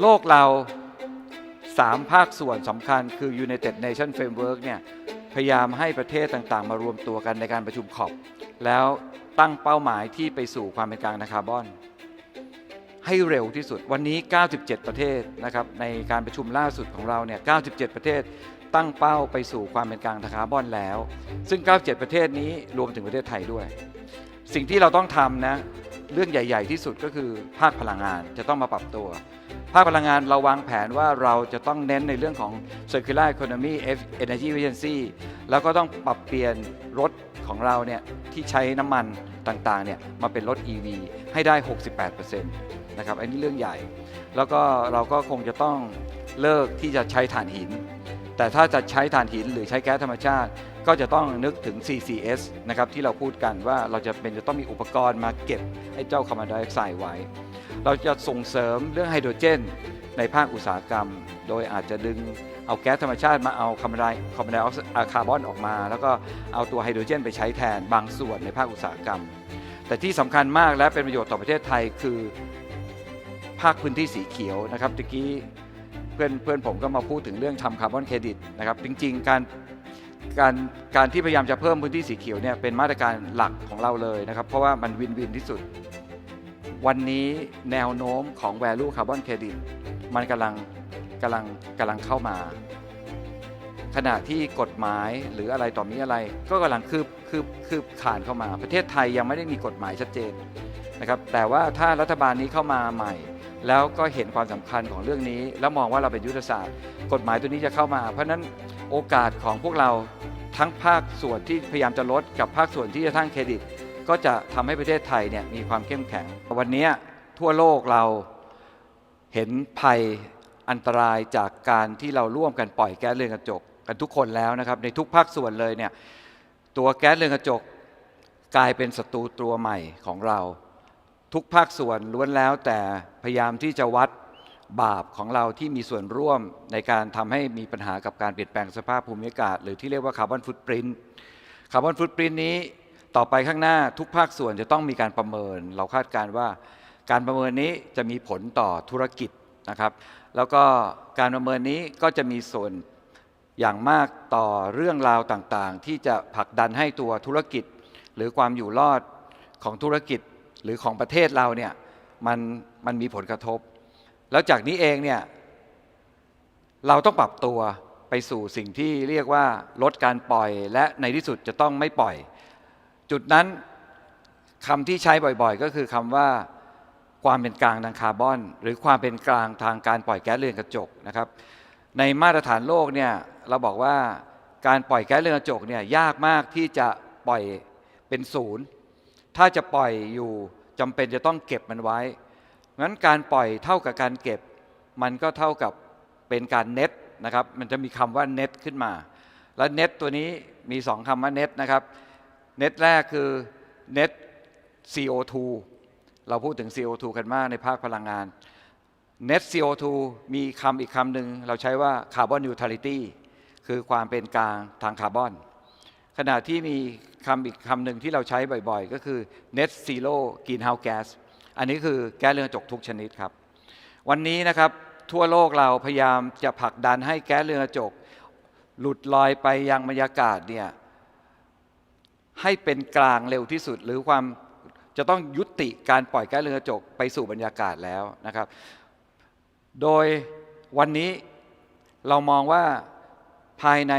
โลกเรา 3 ภาคส่วนสำคัญคือ United Nation Framework เนี่ยพยายามให้ประเทศต่างๆ มารวมตัวกันในการประชุมขอบ แล้วตั้งเป้าหมายที่ไปสู่ความเป็นกลางทางคาร์บอน ให้เร็วที่สุดวันนี้ 97 ประเทศนะครับในการประชุมล่าสุดของเราเนี่ย 97 ประเทศตั้งเป้าไปสู่ความเป็นกลางทางคาร์บอนแล้ว ซึ่ง 97 ประเทศนี้รวมถึงประเทศไทยด้วย สิ่งที่เราต้องทำนะเรื่องใหญ่ ๆ ที่สุดก็คือภาคพลังงานจะต้องมาปรับตัว ภาคพลังงานเราวางแผนว่าเราจะต้องเน้นในเรื่องของ circular economy energy efficiency แล้วก็ต้องปรับเปลี่ยนรถของเราเนี่ยที่ใช้น้ำมันต่างๆเนี่ยมาเป็นรถ EV ให้ได้ 68%นะครับอันนี้เรื่องใหญ่ แล้วก็เราก็คงจะต้องเลิกที่จะใช้ถ่านหิน แต่ถ้าจะใช้ถ่านหินหรือใช้แก๊สธรรมชาติ ก็จะต้องนึกถึง CCS นะครับที่เราพูดกันว่าเราจะเป็นจะต้องมีอุปกรณ์มาเก็บไอ้เจ้าคาร์บอนไดออกไซด์ไว้ เราจะส่งเสริมเรื่องไฮโดรเจน ในภาคอุตสาหกรรม โดยอาจจะดึงเอาแก๊สธรรมชาติมาเอาคาร์บอนไดคาร์บอนไดออกไดคาร์บอนออกมา แล้วก็เอาตัวไฮโดรเจน ไปใช้แทนบางส่วนในภาคอุตสาหกรรม แต่ที่สำคัญมากและเป็นประโยชน์ต่อประเทศไทยคือภาคพื้นที่สีเขียวนะครับตะกี้เพื่อนเพื่อนผมก็มาพูดถึงเรื่องทำคาร์บอนเครดิตนะครับจริงๆการการการที่พยายามจะเพิ่มพื้นที่สีเขียวเนี่ยเป็นมาตรการหลักของเราเลยนะครับ เพราะว่ามันวินวินที่สุด วันนี้แนวโน้มของ value carbon credit มันกำลังกำลังกำลังเข้ามา ขณะที่กฎหมายหรืออะไรต่อมีอะไร ก็กำลังคืบคืบคืบขานเข้ามา ประเทศไทยยังไม่ได้มีกฎหมายชัดเจนนะครับแต่ว่าถ้ารัฐบาลนี้เข้ามาใหม่ แล้วก็เห็นความสำคัญของเรื่องนี้ แล้วมองว่าเราเป็นยุทธศาสตร์ กฎหมายตัวนี้จะเข้ามา เพราะฉะนั้นโอกาสของพวกเราทั้งภาคส่วนที่พยายามจะลดกับภาคส่วนที่จะทั้งเครดิต ก็จะทำให้ประเทศไทยเนี่ยมีความเข้มแข็ง วันนี้ทั่วโลกเราเห็นภัยอันตรายจากการที่เราร่วมกันปล่อยแก๊สเรือนกระจกกันทุกคนแล้วนะครับ ในทุกภาคส่วนเลยเนี่ยตัวแก๊สเรือนกระจกกลายเป็นศัตรูตัวใหม่ของเรา ทุกภาคส่วนล้วนแล้วแต่พยายามที่จะวัดบาปของเราที่มีส่วนร่วมในการทำให้มีปัญหากับการเปลี่ยนแปลงสภาพภูมิอากาศ หรือที่เรียกว่าคาร์บอนฟุตปรินต์คาร์บอนฟุตปรินต์นี้ ต่อไปข้างหน้าทุกภาคส่วนจะต้องมีการประเมิน เราคาดการว่า การประเมินนี้จะมีผลต่อธุรกิจนะครับ แล้วก็การประเมินนี้ก็จะมีส่วนอย่างมากต่อเรื่องราวต่างๆ ที่จะผลักดันให้ตัวธุรกิจ หรือความอยู่รอดของธุรกิจหรือของประเทศเราเนี่ยมันมันมีผลกระทบ แล้วจากนี้เองเนี่ยเราต้องปรับตัวไปสู่สิ่งที่เรียกว่าลดการปล่อย และในที่สุดจะต้องไม่ปล่อย จุดนั้นคำที่ใช้บ่อยๆ ก็คือคำว่าความเป็นกลางทางคาร์บอน หรือความเป็นกลางทางการปล่อยแก๊สเรือนกระจกนะครับ ในมาตรฐานโลกเนี่ยเราบอกว่าการปล่อยแก๊สเรือนกระจกเนี่ยยากมากที่จะปล่อยเป็นศูนย์ถ้าจะปล่อยอยู่จำเป็นจะต้องเก็บมันไว้งั้นการปล่อยเท่ากับการเก็บ มันก็เท่ากับเป็นการเน็ตนะครับ มันจะมีคำว่าเน็ตขึ้นมา แล้วเน็ตตัวนี้มีสองคำว่าเน็ตนะครับ เน็ตแรกคือ net CO2 เราพูดถึง CO2 กันมากในภาคพลังงาน net CO2 มีคำอีกคำหนึ่งเราใช้ว่า carbon neutrality คือความเป็นกลางทางคาร์บอน ขณะที่มีคำอีกคำหนึ่งที่เราใช้บ่อยๆ ก็คือ net zero greenhouse gas อันนี้คือแก๊สเรือนกระจกทุกชนิดครับ วันนี้นะครับทั่วโลกเราพยายามจะผลักดันให้แก๊สเรือนกระจก หลุดลอยไปยังบรรยากาศเนี่ย ให้เป็นกลางเร็วที่สุด หรือความจะต้องยุติการปล่อยแก๊สเรือนกระจกไปสู่บรรยากาศแล้วนะครับ โดยวันนี้เรามองว่าภายใน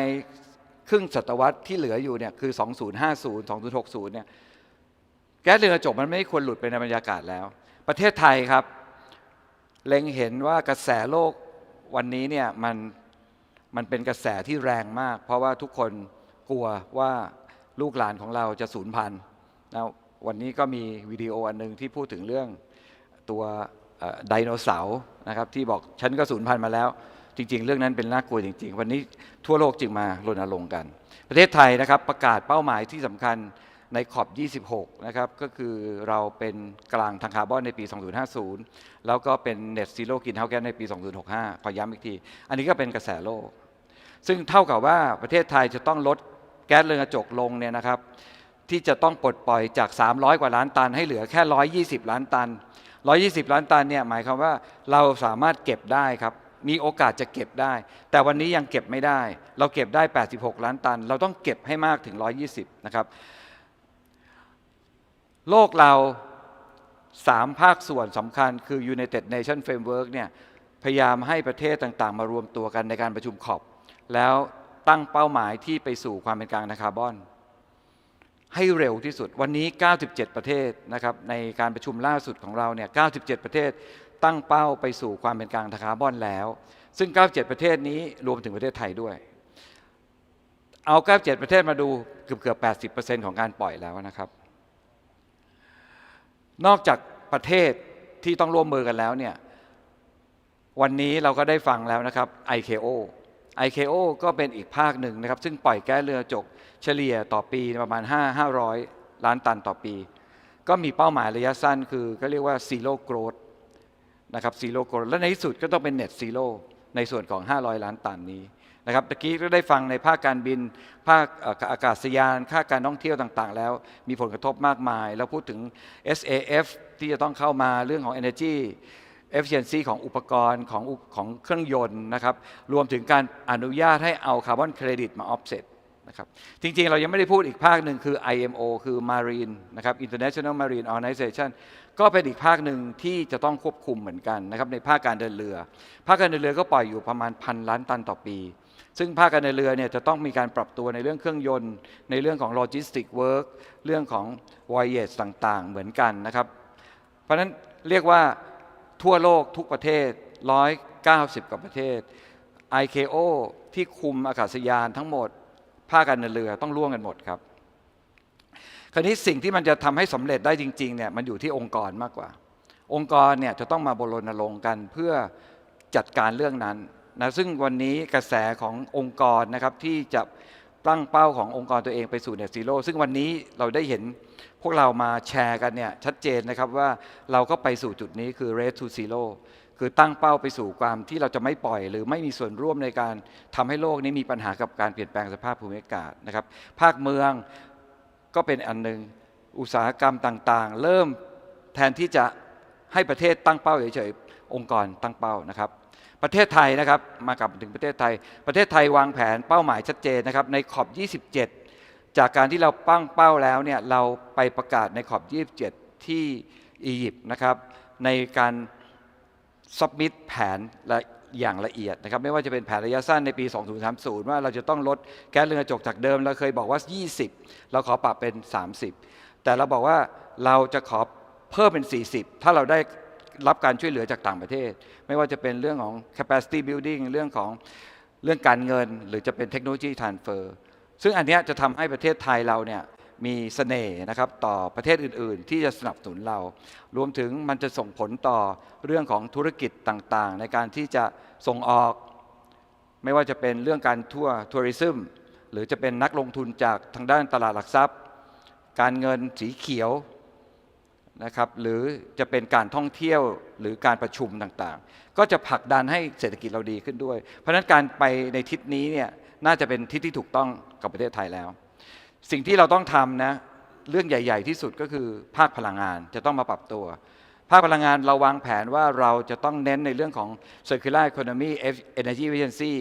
ครึ่งศตวรรษที่เหลืออยู่เนี่ยคือ 2050 2060 เนี่ยแก๊สเรือนกระจกมันไม่ควรหลุดไปในบรรยากาศแล้ว ประเทศไทยครับ เล็งเห็นว่ากระแสโลกวันนี้เนี่ยมันมันเป็นกระแสที่แรงมาก เพราะว่าทุกคนกลัวว่า ลูกหลานของเราจะสูญพันธุ์นะวันนี้ก็มีวิดีโออันหนึงที่พูดถึงเรื่องตัวไดโนเสาร์นะครับที่บอกฉันก็สูญพันธุ์มาแล้ว จริง ๆ เรื่องนั้นเป็นน่ากลัวจริง ๆ วันนี้ทั่วโลกจึงมารณรงค์กัน ประเทศไทยนะครับประกาศเป้าหมายที่สำคัญในขอบ 26 นะครับ ก็คือเราเป็นกลางทางคาร์บอนในปี 2050 แล้วก็เป็น Net Zero Greenhouse Gas ในปี 2065 ขอย้ำอีกที อันนี้ก็เป็นกระแสโลก ซึ่งเท่ากับว่าประเทศไทยจะต้องลด แก๊สเรือนกระจกลงเนี่ยนะครับ ที่จะต้องปลดปล่อยจาก 300 กว่าล้านตัน ให้เหลือแค่ 120 ล้านตัน 120 ล้านตันเนี่ยหมายความว่าเราสามารถเก็บได้ครับมีโอกาสจะเก็บได้ แต่วันนี้ยังเก็บไม่ได้ เราเก็บได้ 86 ล้านตัน เราต้องเก็บให้มากถึง 120 นะครับ โลกเราสามภาคส่วนสำคัญคือ United Nation Framework เนี่ย พยายามให้ประเทศต่างๆ มารวมตัวกันในการประชุมขอบ แล้ว ตั้งเป้าหมายที่ไปสู่ความเป็นกลางทางคาร์บอน ให้เร็วที่สุดวันนี้ 97 ประเทศนะครับในการประชุมล่าสุดของเราเนี่ย 97 ประเทศตั้งเป้าไปสู่ความเป็นกลางทางคาร์บอนแล้ว ซึ่ง 97 ประเทศนี้รวมถึงประเทศไทยด้วย เอา 97 ประเทศมาดูเกือบเกือบ80%ของการปล่อยแล้วนะครับ นอกจากประเทศที่ต้องร่วมมือกันแล้วเนี่ยวันนี้เราก็ได้ฟังแล้วนะครับ ICAO ICAO ก็เป็นอีกภาคหนึ่งนะครับ ซึ่งปล่อยแก๊สเรือนกระจกเฉลี่ยต่อปีประมาณ 5 500 ล้านตันต่อปี ก็มีเป้าหมายระยะสั้นคือก็เรียกว่า zero growth นะครับ zero growth และในที่สุดก็ต้องเป็น net zero ในส่วนของ 500 ล้านตันนี้นะครับตะกี้ก็ได้ฟังในภาคการบิน ภาคเอ่ออากาศยานค่าการท่องเที่ยวต่างๆ แล้ว มีผลกระทบมากมายแล้วพูดถึง SAF ที่จะต้องเข้ามาเรื่องของ energy efficiency ของอุปกรณ์ของของเครื่องยนต์นะครับ รวมถึงการอนุญาตให้เอาคาร์บอนเครดิตมา offset นะครับ จริงๆ เรายังไม่ได้พูดอีกภาคหนึ่งคือ IMO คือ Marine นะครับ International Marine Organization ก็เป็นอีกภาคหนึ่งที่จะต้องควบคุมเหมือนกันนะครับในภาคการเดินเรือ ภาคการเดินเรือก็ปล่อยอยู่ประมาณพันล้านตันต่อปี ซึ่งภาคการเดินเรือเนี่ยจะต้องมีการปรับตัวในเรื่องเครื่องยนต์ ในเรื่องของโลจิสติกเวิร์กเรื่องของ voyage ต่างๆ เหมือนกันนะครับ เพราะฉะนั้นเรียกว่า ทั่วโลกทุกประเทศ 190 กว่าประเทศ ICAO ที่คุมอากาศยานทั้งหมด ภาคการเดินเรือต้องร่วมกันหมดครับ คราวนี้สิ่งที่มันจะทำให้สำเร็จได้จริงๆเนี่ยมันอยู่ที่องค์กรมากกว่า องค์กรเนี่ยจะต้องมาบรณรงค์กันเพื่อจัดการเรื่องนั้นนะซึ่งวันนี้กระแสขององค์กรนะครับที่จะ ตั้งเป้าขององค์กรตัวเองไปสู่ Net Zero ซึ่งวันนี้เราได้เห็นพวกเรามาแชร์กันเนี่ยชัดเจนนะครับว่าเราก็ไปสู่จุดนี้คือ Race to Zero คือตั้งเป้าไปสู่ความที่เราจะไม่ปล่อย หรือไม่มีส่วนร่วมในการทำให้โลกนี้มีปัญหากับการเปลี่ยนแปลงสภาพภูมิอากาศนะครับ ภาคเมืองก็เป็นอันหนึ่งอุตสาหกรรมต่างๆ เริ่มแทนที่จะให้ประเทศตั้งเป้าเฉยๆองค์กรตั้งเป้านะครับ ประเทศไทยนะครับมากลับถึงประเทศไทย ประเทศไทยวางแผนเป้าหมายชัดเจนนะครับในขอบ 27 จากการที่เราปั้งเป้าแล้วเนี่ยเราไปประกาศในขอบ 27 ที่อียิปต์นะครับในการซับมิตแผนละอย่างละเอียดนะครับไม่ว่าจะเป็นแผนระยะสั้นในปี 2030 ว่าเราจะต้องลดแก๊สเรือนกระจกจากเดิม เราเคยบอกว่า 20 เราขอปรับเป็น 30 แต่เราบอกว่าเราจะขอเพิ่มเป็น 40 ถ้าเราได้ รับการช่วยเหลือจากต่างประเทศ ไม่ว่าจะเป็นเรื่องของ capacity building เรื่องของเรื่องการเงิน หรือจะเป็น technology transfer ซึ่งอันนี้จะทำให้ประเทศไทยเราเนี่ยมีเสน่ห์นะครับต่อประเทศอื่น ๆ ที่จะสนับสนุนเรา รวมถึงมันจะส่งผลต่อเรื่องของธุรกิจต่างๆ ในการที่จะส่งออก ไม่ว่าจะเป็นเรื่องการทัวร์ทัวริซึมหรือจะเป็นนักลงทุนจากทางด้านตลาดหลักทรัพย์ การเงินสีเขียว นะครับหรือจะเป็นการท่องเที่ยวหรือการประชุมต่างๆ ก็จะผลักดันให้เศรษฐกิจเราดีขึ้นด้วย เพราะฉะนั้นการไปในทิศนี้เนี่ยน่าจะเป็นทิศที่ถูกต้องกับประเทศไทยแล้ว สิ่งที่เราต้องทำนะเรื่องใหญ่ ๆ ที่สุดก็คือภาคพลังงานจะต้องมาปรับตัว ภาคพลังงานเราวางแผนว่าเราจะต้องเน้นในเรื่องของ circular economy energy efficiency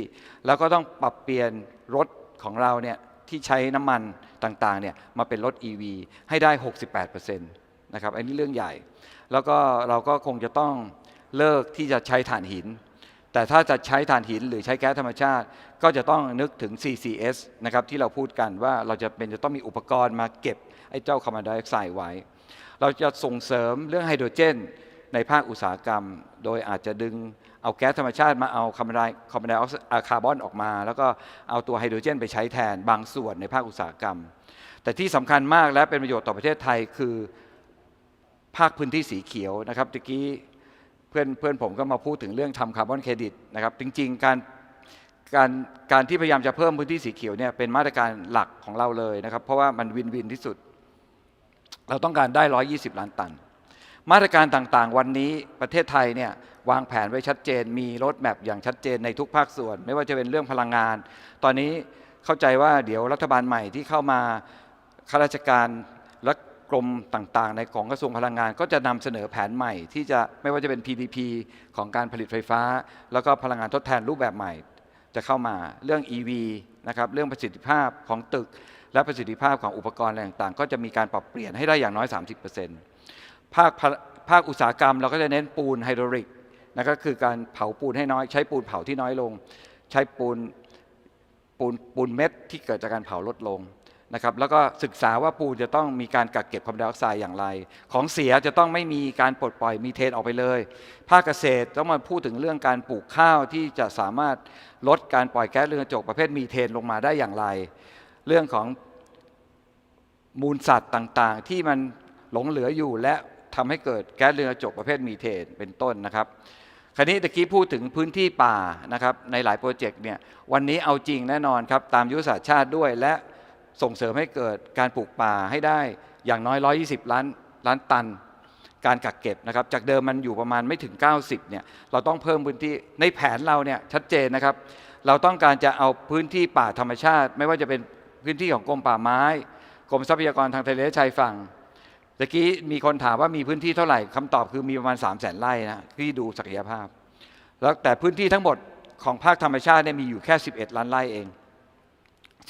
แล้วก็ต้องปรับเปลี่ยนรถของเราเนี่ยที่ใช้น้ำมันต่างๆเนี่ยมาเป็นรถ EV ให้ได้ 68% นะครับอันนี้เรื่องใหญ่ แล้วก็เราก็คงจะต้องเลิกที่จะใช้ถ่านหิน แต่ถ้าจะใช้ถ่านหินหรือใช้แก๊สธรรมชาติ ก็จะต้องนึกถึง CCS นะครับที่เราพูดกันว่าเราจะเป็นจะต้องมีอุปกรณ์มาเก็บไอ้เจ้าคาร์บอนไดออกไซด์ไว้ เราจะส่งเสริมเรื่องไฮโดรเจนในภาคอุตสาหกรรม โดยอาจจะดึงเอาแก๊สธรรมชาติมาเอาคาร์บอนไดคาร์บอนไดออกไซด์คาร์บอนออกมา แล้วก็เอาตัวไฮโดรเจนไปใช้แทนบางส่วนในภาคอุตสาหกรรม แต่ที่สำคัญมากและเป็นประโยชน์ต่อประเทศไทยคือ ภาคพื้นที่สีเขียวนะครับตะกี้เพื่อนเพื่อนผมก็มาพูดถึงเรื่องทำคาร์บอนเครดิตนะครับ จริง ๆ การการการที่พยายามจะเพิ่มพื้นที่สีเขียวเนี่ยเป็นมาตรการหลักของเราเลยนะครับ เพราะว่ามันวินวินที่สุด เราต้องการได้ 120 ล้านตัน มาตรการต่างๆ วันนี้ประเทศไทยเนี่ยวางแผนไว้ชัดเจน มีรถแมพอย่างชัดเจนในทุกภาคส่วน ไม่ว่าจะเป็นเรื่องพลังงาน ตอนนี้เข้าใจว่าเดี๋ยวรัฐบาลใหม่ที่เข้ามาข้าราชการ กรมต่างๆ ในของกระทรวงพลังงาน ก็จะนำเสนอแผนใหม่ ที่จะไม่ว่าจะเป็น PDP ของการผลิตไฟฟ้า แล้วก็พลังงานทดแทนรูปแบบใหม่ จะเข้ามาเรื่อง EV นะครับเรื่องประสิทธิภาพของตึก และประสิทธิภาพของอุปกรณ์อะไรต่างๆ ก็จะมีการปรับเปลี่ยนให้ได้อย่างน้อย 30%ภาคภาคอุตสาหกรรมเราก็จะเน้นปูนไฮดรอลิกนะก็คือการเผาปูนให้น้อย ใช้ปูนเผาที่น้อยลง ใช้ปูนปูนปูนเม็ดที่เกิดจากการเผาลดลง นะครับแล้วก็ศึกษาว่าปูนจะต้องมีการกักเก็บคาร์บอนไดออกไซด์อย่างไร ของเสียจะต้องไม่มีการปลดปล่อยมีเทนออกไปเลย ภาคเกษตรต้องมาพูดถึงเรื่องการปลูกข้าวที่จะสามารถลดการปล่อยแก๊สเรือนกระจกประเภทมีเทนลงมาได้อย่างไร เรื่องของมูลสัตว์ต่างๆ ที่มันหลงเหลืออยู่และทำให้เกิดแก๊สเรือนกระจกประเภทมีเทนเป็นต้นนะครับคราวนี้ตะกี้พูดถึงพื้นที่ป่านะครับในหลายโปรเจกต์เนี่ยวันนี้เอาจริงแน่นอนครับตามยุทธศาสตร์ชาติด้วยและ ส่งเสริมให้เกิดการปลูกป่าให้ได้อย่างน้อย 120 ล้านล้านตัน การกักเก็บนะครับ จากเดิมมันอยู่ประมาณไม่ถึง 90เนี่ยเราต้องเพิ่มพื้นที่ในแผนเราเนี่ยชัดเจนนะครับ เราต้องการจะเอาพื้นที่ป่าธรรมชาติ ไม่ว่าจะเป็นพื้นที่ของกรมป่าไม้กรมทรัพยากรทางทะเลและชายฝั่งตะกี้มีคนถามว่ามีพื้นที่เท่าไหร่คำตอบคือมีประมาณ 3 0 0แสนไร่นะที่ดูศักยภาพ แล้วแต่พื้นที่ทั้งหมดของภาคธรรมชาติเนี่ยมีอยู่แค่ 11 ล้านไร่เอง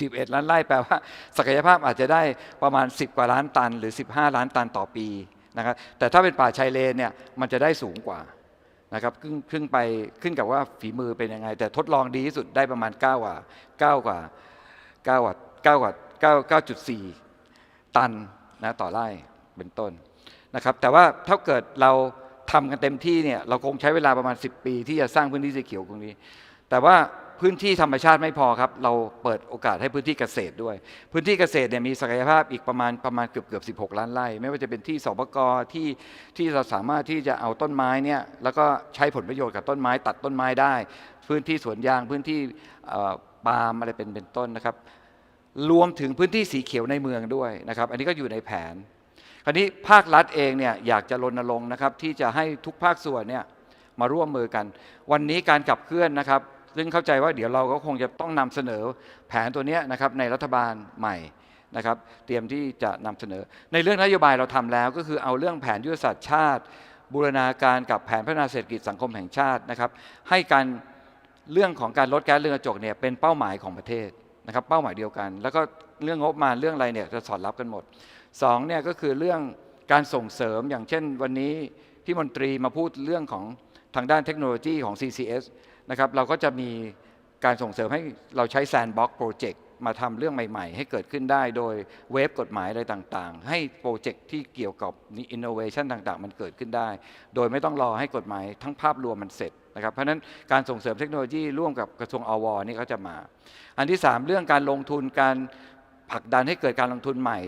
11 ล้านไร่แปลว่า ศักยภาพอาจจะได้ประมาณ 10 กว่าล้านตัน หรือ 15 ล้านตันต่อปีนะครับแต่ถ้าเป็นป่าชายเลนเนี่ยมันจะได้สูงกว่านะครับขึ้นขึ้นไปขึ้นกับว่าฝีมือเป็นยังไง แต่ทดลองดีที่สุดได้ประมาณ 9 กว่า 9 กว่า 9 กว่า 9 กว่า 9 9.4 ตันนะต่อไร่เป็นต้นนะครับแต่ว่าถ้าเกิดเราทำกันเต็มที่เนี่ยเราคงใช้เวลาประมาณ 10 ปีที่จะสร้างพื้นที่สีเขียวตรงนี้ แต่ว่า พื้นที่ธรรมชาติไม่พอครับ เราเปิดโอกาสให้พื้นที่เกษตรด้วย พื้นที่เกษตรเนี่ยมีศักยภาพอีกประมาณประมาณเกือบเกือบ16ล้านไร่ ไม่ว่าจะเป็นที่สปกที่ที่เราสามารถที่จะเอาต้นไม้เนี่ยแล้วก็ใช้ผลประโยชน์กับต้นไม้ ตัดต้นไม้ได้ พื้นที่สวนยางพื้นที่เอ่อปาล์มอะไรเป็นเป็นต้นนะครับ รวมถึงพื้นที่สีเขียวในเมืองด้วยนะครับ อันนี้ก็อยู่ในแผน คราวนี้ภาครัฐเองเนี่ยอยากจะรณรงค์นะครับที่จะให้ทุกภาคส่วนเนี่ยมาร่วมมือกัน วันนี้การขับเคลื่อนนะครับ ซึ่งเข้าใจว่าเดี๋ยวเราก็คงจะต้องนำเสนอแผนตัวนี้นะครับในรัฐบาลใหม่นะครับ เตรียมที่จะนำเสนอ ในเรื่องนโยบายเราทำแล้ว ก็คือเอาเรื่องแผนยุทธศาสตร์ชาติ บูรณาการกับแผนพัฒนาเศรษฐกิจสังคมแห่งชาตินะครับ ให้การเรื่องของการลดแก๊สเรือนกระจกเนี่ยเป็นเป้าหมายของประเทศนะครับ เป้าหมายเดียวกัน แล้วก็เรื่องงบประมาณเรื่องอะไรเนี่ยจะสอดรับกันหมดสองเนี่ยก็คือเรื่องการส่งเสริมอย่างเช่นวันนี้พี่มนตรีมาพูดเรื่องของทางด้านเทคโนโลยีของ CCS นะครับเราก็จะมีการส่งเสริมให้เราใช้ Sandbox Project มาทำเรื่องใหม่ ๆ ให้เกิดขึ้นได้โดยเวฟกฎหมายอะไรต่างๆ ให้โปรเจกต์ที่เกี่ยวกับอินโนเวชันต่างๆ มันเกิดขึ้นได้ โดยไม่ต้องรอให้กฎหมายทั้งภาพรวมมันเสร็จนะครับเพราะฉะนั้นการส่งเสริมเทคโนโลยีร่วมกับกระทรวงอวนี่ก็จะมา อันที่ 3 เรื่องการลงทุนการผลักดันให้เกิดการลงทุนใหม่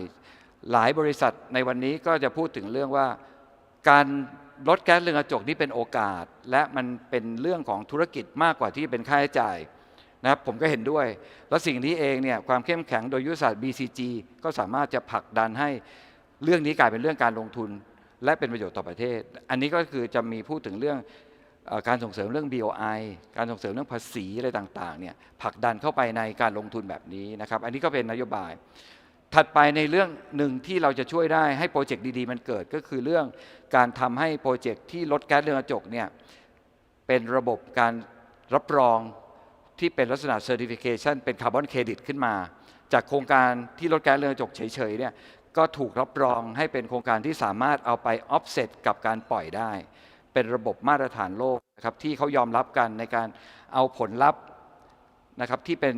หลายบริษัทในวันนี้ก็จะพูดถึงเรื่องว่าการ ลดแก๊สเรือนกระจกนี่เป็นโอกาส และมันเป็นเรื่องของธุรกิจมากกว่าที่เป็นค่าใช้จ่ายนะครับผมก็เห็นด้วย แล้วสิ่งนี้เองเนี่ยความเข้มแข็งโดยยุทธศาสตร์ BCG ก็สามารถจะผลักดันให้เรื่องนี้กลายเป็นเรื่องการลงทุน และเป็นประโยชน์ต่อประเทศ อันนี้ก็คือจะมีพูดถึงเรื่องการส่งเสริมเรื่อง BOI การส่งเสริมเรื่องภาษีอะไรต่างๆเนี่ยผลักดันเข้าไปในการลงทุนแบบนี้นะครับ อันนี้ก็เป็นนโยบาย ถัดไปในเรื่องหนึ่งที่เราจะช่วยได้ให้โปรเจกต์ดีๆ มันเกิดก็คือเรื่องการทำให้โปรเจกต์ที่ลดแก๊สเรือนกระจกเนี่ยเป็นระบบการรับรองที่เป็นลักษณะ Certification เป็นคาร์บอนเครดิตขึ้นมา จากโครงการที่ลดแก๊สเรือนกระจกเฉยๆเนี่ยก็ถูกรับรองให้เป็นโครงการที่สามารถเอาไป offset กับการปล่อยได้ เป็นระบบมาตรฐานโลกนะครับที่เขายอมรับกันในการเอาผลลัพธ์นะครับที่เป็น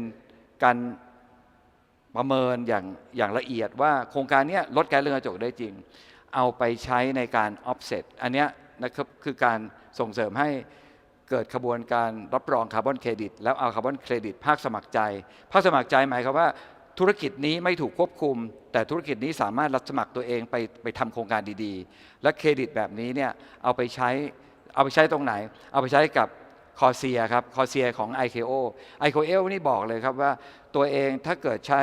การ ประเมินอย่างอย่างละเอียดว่าโครงการนี้ลดแก๊สเรือนกระจกได้จริง เอาไปใช้ในการ offset อันนี้นะครับคือการส่งเสริมให้เกิดขบวนการรับรองคาร์บอนเครดิต แล้วเอาคาร์บอนเครดิต ภาคสมัครใจ ภาคสมัครใจหมายความว่าธุรกิจนี้ไม่ถูกควบคุม แต่ธุรกิจนี้สามารถรับสมัครตัวเองไปไปทำโครงการดีๆ และเครดิตแบบนี้เนี่ยเอาไปใช้เอาไปใช้ตรงไหน เอาไปใช้กับ คอเซียครับคอเซียของ ICAO ICAO นี่บอกเลยครับว่าตัวเองถ้าเกิดใช้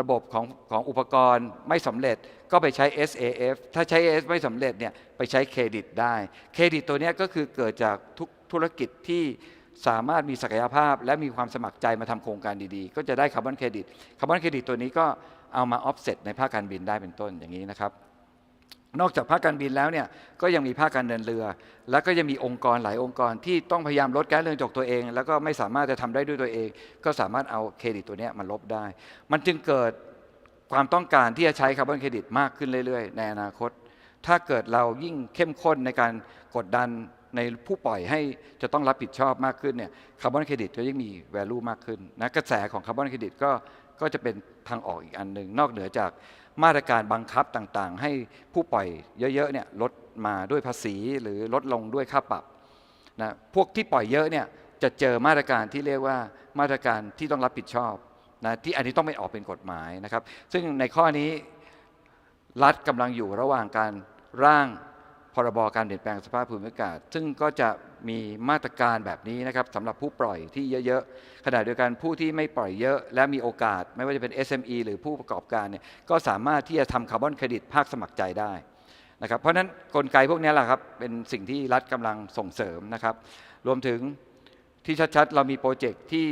ระบบของของอุปกรณ์ไม่สำเร็จก็ไปใช้ SAF ถ้าใช้ S ไม่สำเร็จเนี่ยไปใช้เครดิตได้ เครดิตตัวนี้ก็คือเกิดจากทุกธุรกิจที่สามารถมีศักยภาพ และมีความสมัครใจมาทำโครงการดีๆ ก็จะได้คาร์บอนเครดิตคาร์บอนเครดิตตัวนี้ก็เอามา offset ในภาคการบินได้เป็นต้นอย่างนี้นะครับ นอกจากภาคการบินแล้วเนี่ยก็ยังมีภาคการเดินเรือ แล้วก็ยังมีองค์กรหลายองค์กรที่ต้องพยายามลดแก๊สเรือนจกตัวเอง แล้วก็ไม่สามารถจะทำได้ด้วยตัวเอง ก็สามารถเอาเครดิตตัวนี้มาลบได้ มันจึงเกิดความต้องการที่จะใช้คาร์บอนเครดิตมากขึ้นเรื่อยๆ ในอนาคต ถ้าเกิดเรายิ่งเข้มข้นในการกดดันในผู้ปล่อยให้จะต้องรับผิดชอบมากขึ้นเนี่ยคาร์บอนเครดิตก็ยิ่งมี value มากขึ้นนะกระแสของคาร์บอนเครดิตก็ก็จะเป็นทางออกอีกอันหนึ่งนอกเหนือจาก มาตรการบังคับต่างๆ ให้ผู้ปล่อยเยอะๆเนี่ยลดมาด้วยภาษีหรือลดลงด้วยค่าปรับนะพวกที่ปล่อยเยอะเนี่ยจะเจอมาตรการที่เรียกว่ามาตรการที่ต้องรับผิดชอบนะที่อันนี้ต้องไม่ออกเป็นกฎหมายนะครับ ซึ่งในข้อนี้รัฐกำลังอยู่ระหว่างการร่าง พรบการเปลี่ยนแปลงสภาพภูมิอากาศ ซึ่งก็จะมีมาตรการแบบนี้นะครับสำหรับผู้ปล่อยที่เยอะๆขณะเดียวกันผู้ที่ไม่ปล่อยเยอะ และมีโอกาส ไม่ว่าจะเป็น SME หรือผู้ประกอบการเนี่ยก็สามารถที่จะทำคาร์บอนเครดิตภาคสมัครใจได้นะครับเพราะฉะนั้นกลไกพวกนี้แหละครับเป็นสิ่งที่รัฐกำลังส่งเสริมนะครับ รวมถึงที่ชัดๆ เรามีโปรเจกต์ที่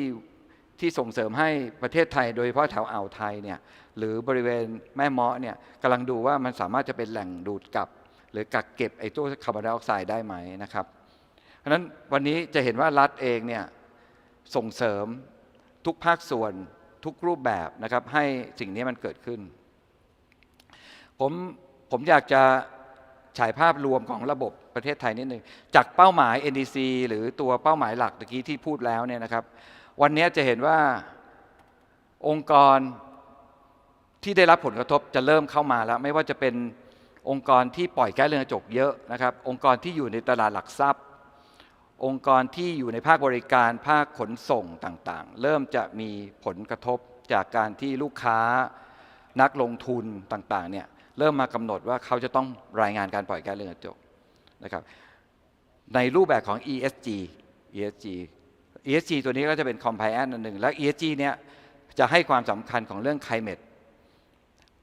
ที่ส่งเสริมให้ประเทศไทย โดยเฉพาะแถวอ่าวไทยเนี่ยหรือบริเวณแม่เมาะเนี่ยกำลังดูว่ามันสามารถจะเป็นแหล่งดูดกลับ หรือกักเก็บไอ้ตัวคาร์บอนไดออกไซด์ได้ไหมนะครับเพราะฉะนั้นวันนี้จะเห็นว่ารัฐเองเนี่ยส่งเสริมทุกภาคส่วนทุกรูปแบบนะครับให้สิ่งนี้มันเกิดขึ้น ผมผมอยากจะฉายภาพรวมของระบบประเทศไทยนิดหนึ่งจากเป้าหมาย NDC หรือตัวเป้าหมายหลักตะกี้ที่พูดแล้วเนี่ยนะครับ วันนี้จะเห็นว่าองค์กรที่ได้รับผลกระทบจะเริ่มเข้ามาแล้ว ไม่ว่าจะเป็น องค์กรที่ปล่อยแก๊สเรือนกระจกเยอะนะครับ องค์กรที่อยู่ในตลาดหลักทรัพย์ องค์กรที่อยู่ในภาคบริการภาคขนส่งต่างๆ เริ่มจะมีผลกระทบจากการที่ลูกค้านักลงทุนต่างๆเนี่ยเริ่มมากำหนดว่าเขาจะต้องรายงานการปล่อยแก๊สเรือนกระจกนะครับในรูปแบบของ ESG ESG ESG ตัวนี้ก็จะเป็น compliance อันหนึ่งและ ESG เนี่ยจะให้ความสำคัญของเรื่อง climate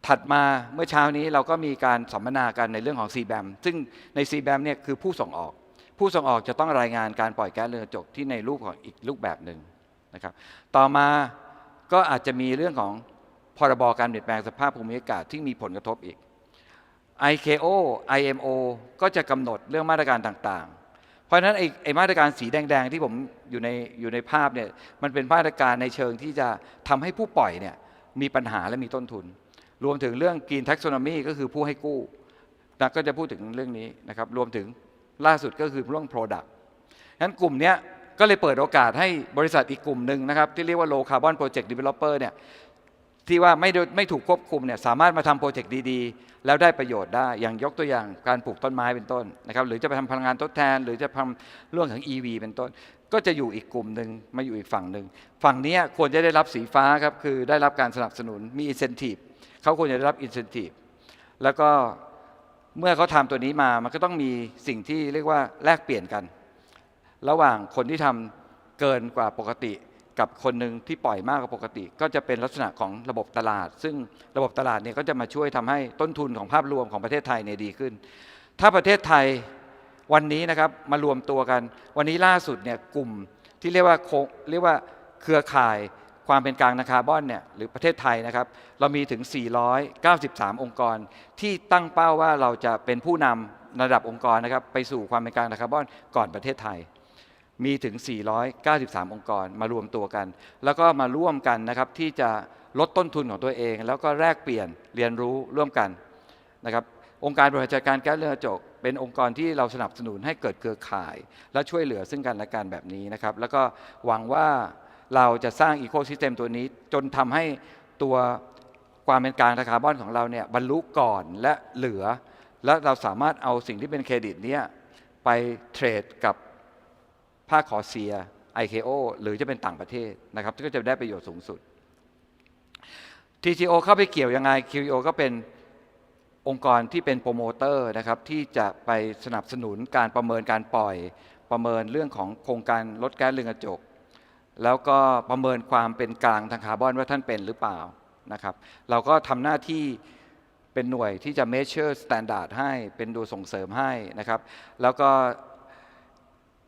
ถัดมาเมื่อเช้านี้เราก็มีการสัมมนากันในเรื่องของ CBAM ซึ่งใน CBAM เนี่ยคือผู้ส่งออก ผู้ส่งออกจะต้องรายงานการปล่อยแก๊สเรือนกระจกที่ในรูปของอีกรูปแบบหนึ่งนะครับต่อมาก็อาจจะมีเรื่องของพรบการเปลี่ยนแปลงสภาพภูมิอากาศที่มีผลกระทบอีก IKO IMO ก็จะกำหนดเรื่องมาตรการต่างๆ เพราะฉะนั้นไอ้ไอมาตรการสีแดงๆที่ผมอยู่ในอยู่ในภาพเนี่ยมันเป็นมาตรการในเชิงที่จะทำให้ผู้ปล่อยเนี่ยมีปัญหาและมีต้นทุน รวมถึงเรื่อง Green Taxonomy ก็คือผู้ให้กู้นะก็จะพูดถึงเรื่องนี้นะครับ รวมถึงล่าสุดก็คือเรื่อง Product ฉะนั้นกลุ่มนี้ก็เลยเปิดโอกาสให้บริษัทอีกกลุ่มหนึ่งนะครับ ที่เรียกว่า Low Carbon Project Developer เนี่ยที่ว่าไม่ได้ไม่ถูกควบคุมเนี่ยสามารถมาทำโปรเจกต์ดีๆ แล้วได้ประโยชน์ได้ อย่างยกตัวอย่างการปลูกต้นไม้เป็นต้นนะครับ หรือจะไปทำพลังงานทดแทน หรือจะทำเรื่องของ EV เป็นต้น ก็จะอยู่อีกกลุ่มหนึ่งมาอยู่อีกฝั่งหนึ่งฝั่งนี้ควรจะได้รับสีฟ้าครับคือได้รับการสนับสนุนมี incentive เขาควรจะได้รับ incentive แล้วก็เมื่อเขาทำตัวนี้มามันก็ต้องมีสิ่งที่เรียกว่าแลกเปลี่ยนกัน ระหว่างคนที่ทำเกินกว่าปกติกับคนหนึ่งที่ปล่อยมากกว่าปกติ ก็จะเป็นลักษณะของระบบตลาด ซึ่งระบบตลาดเนี่ยก็จะมาช่วยทำให้ต้นทุนของภาพรวมของประเทศไทยเนี่ยดีขึ้น ถ้าประเทศไทยวันนี้นะครับมารวมตัวกัน วันนี้ล่าสุดเนี่ยกลุ่มที่เรียกว่าเรียกว่าเครือข่าย ความเป็นกลางนาคาร์บอนเนี่ยหรือประเทศไทยนะครับ เรามีถึง 493 องค์กร ที่ตั้งเป้าว่าเราจะเป็นผู้นำระดับองค์กรนะครับ ไปสู่ความเป็นกลางนาคาร์บอนก่อนประเทศไทย มีถึง 493 องค์กรมารวมตัวกัน แล้วก็มาร่วมกันนะครับที่จะลดต้นทุนของตัวเอง แล้วก็แลกเปลี่ยนเรียนรู้ร่วมกันนะครับองค์การบริหารจัดการแก๊สเรือนกระจก เป็นองค์กรที่เราสนับสนุนให้เกิดเครือข่าย และช่วยเหลือซึ่งกันและกันแบบนี้นะครับ แล้วก็หวังว่า เราจะสร้างอีโค y ิสเต็มตัวนี้ จนทำให้ตัวความเป็นกลางทางคาร์บอนของเราเนี่ยบรรลุก่อนและเหลือ และเราสามารถเอาสิ่งที่เป็นเครดิตเนี้ยไปเทรดกับภาคขอเซีย IKO หรือจะเป็นต่างประเทศนะครับก็จะได้ประโยชน์สูงสุด TGO เข้าไปเกี่ยวยังไง QEO ก็เป็นองค์กรที่เป็นโปรโมเตอร์นะครับที่จะไปสนับสนุนการประเมินการปล่อยประเมินเรื่องของโครงการลดแก๊สเรือนกระจก แล้วก็ประเมินความเป็นกลางทางคาร์บอนว่าท่านเป็นหรือเปล่านะครับ เราก็ทำหน้าที่เป็นหน่วยที่จะ measure standard ให้เป็นดูส่งเสริมให้นะครับ แล้วก็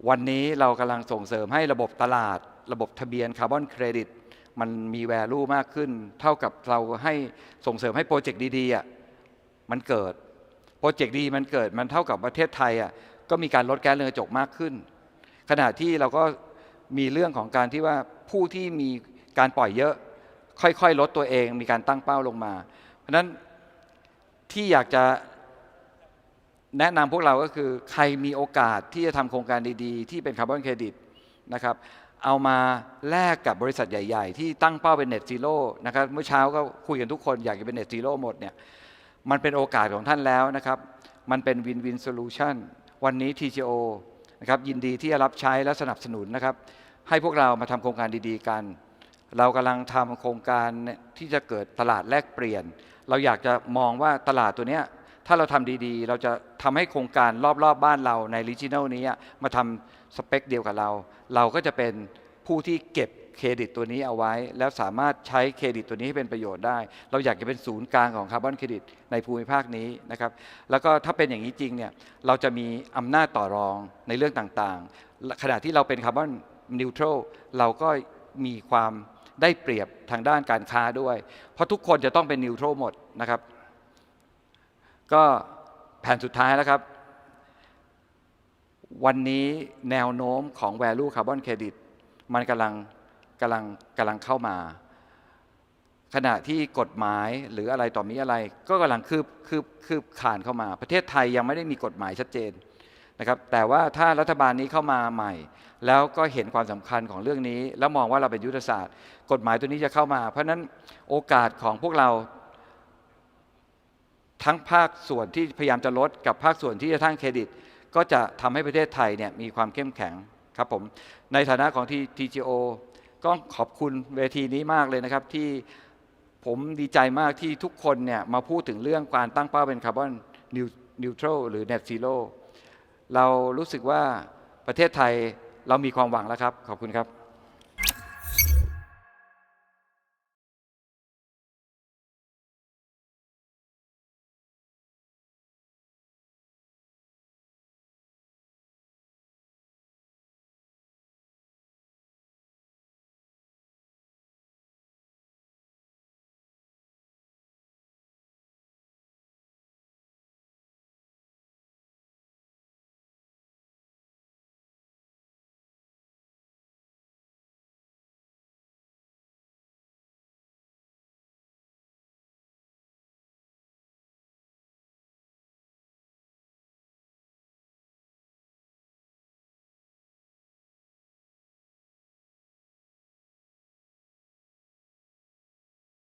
วันนี้เรากำลังส่งเสริมให้ระบบตลาด ระบบทะเบียนคาร์บอนเครดิตมันมี value มากขึ้น เท่ากับเราให้ส่งเสริมให้โปรเจกต์ดีๆอะมันเกิดโปรเจกต์ดีมันเกิดมันเท่ากับประเทศไทยอะก็มีการลดแก๊สเรือนกระจกมากขึ้น ขณะที่เราก็ มีเรื่องของการที่ว่าผู้ที่มีการปล่อยเยอะ ค่อยๆ ลดตัวเอง มีการตั้งเป้าลงมา เพราะฉะนั้นที่อยากจะแนะนำพวกเราก็คือใครมีโอกาสที่จะทำโครงการดีๆ ที่เป็นคาร์บอนเครดิตนะครับเอามาแลกกับบริษัทใหญ่ ๆ ที่ตั้งเป้าเป็นเน็ตซีโร่นะครับเมื่อเช้าก็คุยกันทุกคนอยากจะเป็นเน็ตซีโร่หมดเนี่ยมันเป็นโอกาสของท่านแล้วนะครับ มันเป็นวินวินโซลูชันวันนี้ TGO นะครับยินดีที่จะรับใช้และสนับสนุนนะครับ ให้พวกเรามาทำโครงการดีๆกัน เรากำลังทำโครงการที่จะเกิดตลาดแลกเปลี่ยน เราอยากจะมองว่าตลาดตัวเนี้ยถ้าเราทำดีๆ เราจะทำให้โครงการรอบๆบบ้านเราในรีจิเนลนี้มาทำสเปคเดียวกับเรา เราก็จะเป็นผู้ที่เก็บ เครดิตตัวนี้เอาไว้ แล้วสามารถใช้เครดิตตัวนี้ให้เป็นประโยชน์ได้ เราอยากจะเป็นศูนย์กลางของคาร์บอนเครดิตในภูมิภาคนี้นะครับแล้วก็ถ้าเป็นอย่างนี้จริงเนี่ยเราจะมีอำนาจต่อรองในเรื่องต่างๆ ขณะที่เราเป็นคาร์บอนนิวทรัลเราก็มีความได้เปรียบทางด้านการค้าด้วย เพราะทุกคนจะต้องเป็นนิวทรัลหมดนะครับ ก็แผนสุดท้ายแล้วครับ วันนี้แนวโน้มของ value carbon credit มันกำลัง กำลังกำลังเข้ามา ขณะที่กฎหมายหรืออะไรต่อมีอะไร ก็กำลังคืบคืบคืบขานเข้ามา ประเทศไทยยังไม่ได้มีกฎหมายชัดเจนนะครับ แต่ว่าถ้ารัฐบาลนี้เข้ามาใหม่ แล้วก็เห็นความสำคัญของเรื่องนี้ แล้วมองว่าเราเป็นยุทธศาสตร์ กฎหมายตัวนี้จะเข้ามา เพราะฉะนั้นโอกาสของพวกเราทั้งภาคส่วนที่พยายามจะลดกับภาคส่วนที่จะทั้งเครดิต ก็จะทำให้ประเทศไทยเนี่ยมีความเข้มแข็งครับผมในฐานะของที TGO ก็ขอบคุณเวทีนี้มากเลยนะครับ ที่ผมดีใจมากที่ทุกคนเนี่ยมาพูดถึงเรื่องการตั้งเป้าเป็นคาร์บอนนิวทรัลหรือ Net Zero เรารู้สึกว่าประเทศไทยเรามีความหวังแล้วครับ ขอบคุณครับ